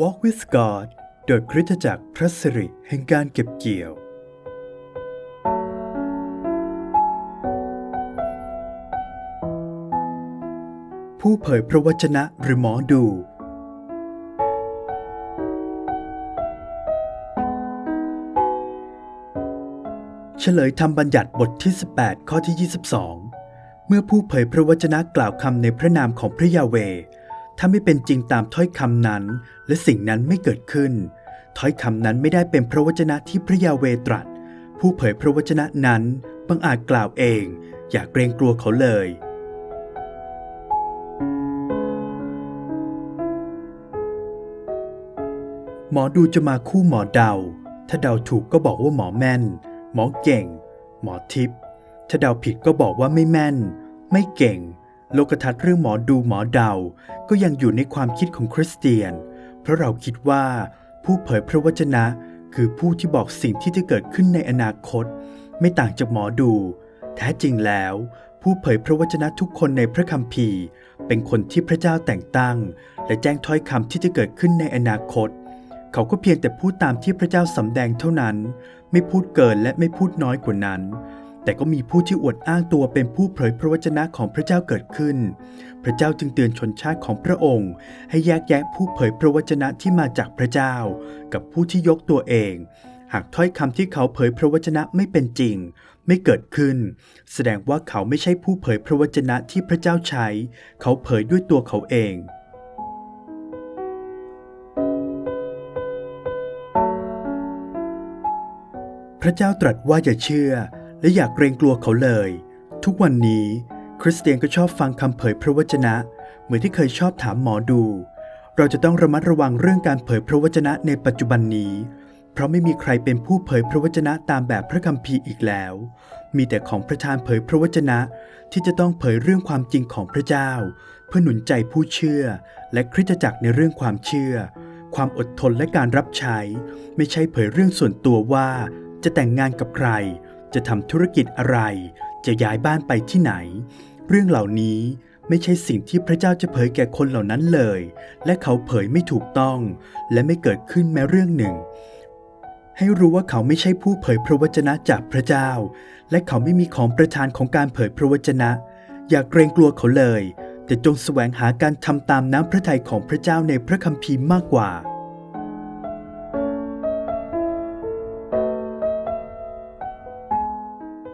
Walk with God โดยคริสตจักรพระสิริแห่งการเก็บเกี่ยว ผู้เผยพระวจนะหรือหมอดู เฉลยธรรมบัญญัติบทที่ 18 ข้อที่ 22 เมื่อผู้เผยพระวจนะกล่าวคำในพระนามของพระยาเว ถ้าไม่เป็นจริงตามถ้อยคำนั้น และสิ่งนั้นไม่เกิดขึ้น ถ้อยคำนั้นไม่ได้เป็นพระวจนะที่พระยาเวตรัส ผู้เผยพระวจนะนั้นบังอาจกล่าวเอง อย่าเกรงกลัวเขาเลย หมอดูจะมาคู่หมอเดา ถ้าเดาถูกก็บอกว่าหมอแม่น หมอเก่ง หมอทิพย์ถ้าเดาผิดก็บอกว่าไม่แม่น ไม่เก่ง โลกทัศน์เรื่องหมอดูหมอเดา ก็ยังอยู่ในความคิดของคริสเตียน เพราะเราคิดว่า ผู้เผยพระวจนะคือผู้ที่บอกสิ่งที่จะเกิดขึ้นในอนาคต ไม่ต่างจากหมอดู แท้จริงแล้ว ผู้เผยพระวจนะทุกคนในพระคัมภีร์ เป็นคนที่พระเจ้าแต่งตั้ง และแจ้งถ้อยคำที่จะเกิดขึ้นในอนาคต เขาก็เพียงแต่พูดตามที่พระเจ้าสำแดงเท่านั้น ไม่พูดเกินและไม่พูดน้อยกว่านั้น แต่ก็มีผู้ที่อวดอ้างตัวเป็นผู้เผยพระวจนะของพระเจ้าเกิดขึ้น พระเจ้าจึงเตือนชนชาติของพระองค์ ให้แยกแยะผู้เผยพระวจนะที่มาจากพระเจ้า กับผู้ที่ยกตัวเอง หากถ้อยคำที่เขาเผยพระวจนะไม่เป็นจริง ไม่เกิดขึ้น แสดงว่าเขาไม่ใช่ผู้เผยพระวจนะที่พระเจ้าใช้ เขาเผยด้วยตัวเขาเองพระเจ้าตรัสว่าอย่าเชื่อ และอย่ากเกรงกลัวเขาเลย ทุกวันนี้ คริสเตียนก็ชอบฟังคำเผยพระวจนะ เหมือนที่เคยชอบถามหมอดู เราจะต้องระมัดระวังเรื่องการเผยพระวจนะในปัจจุบันนี้ เพราะไม่มีใครเป็นผู้เผยพระวจนะตามแบบพระคัมภีร์อีกแล้ว มีแต่ของประธานเผยพระวจนะ ที่จะต้องเผยเรื่องความจริงของพระเจ้า เพื่อหนุนใจผู้เชื่อ และคริสตจักรในเรื่องความเชื่อ ความอดทนและการรับใช้ ไม่ใช่เผยเรื่องส่วนตัวว่าจะแต่งงานกับใคร จะทำธุรกิจอะไร จะย้ายบ้านไปที่ไหน เรื่องเหล่านี้ไม่ใช่สิ่งที่พระเจ้าจะเผยแก่คนเหล่านั้นเลย และเขาเผยไม่ถูกต้อง และไม่เกิดขึ้นแม้เรื่องหนึ่ง ให้รู้ว่าเขาไม่ใช่ผู้เผยพระวจนะจากพระเจ้า และเขาไม่มีของประทานของการเผยพระวจนะ อย่าเกรงกลัวเขาเลย แต่จงแสวงหาการทำตามน้ำพระทัยของพระเจ้าในพระคัมภีร์มากกว่า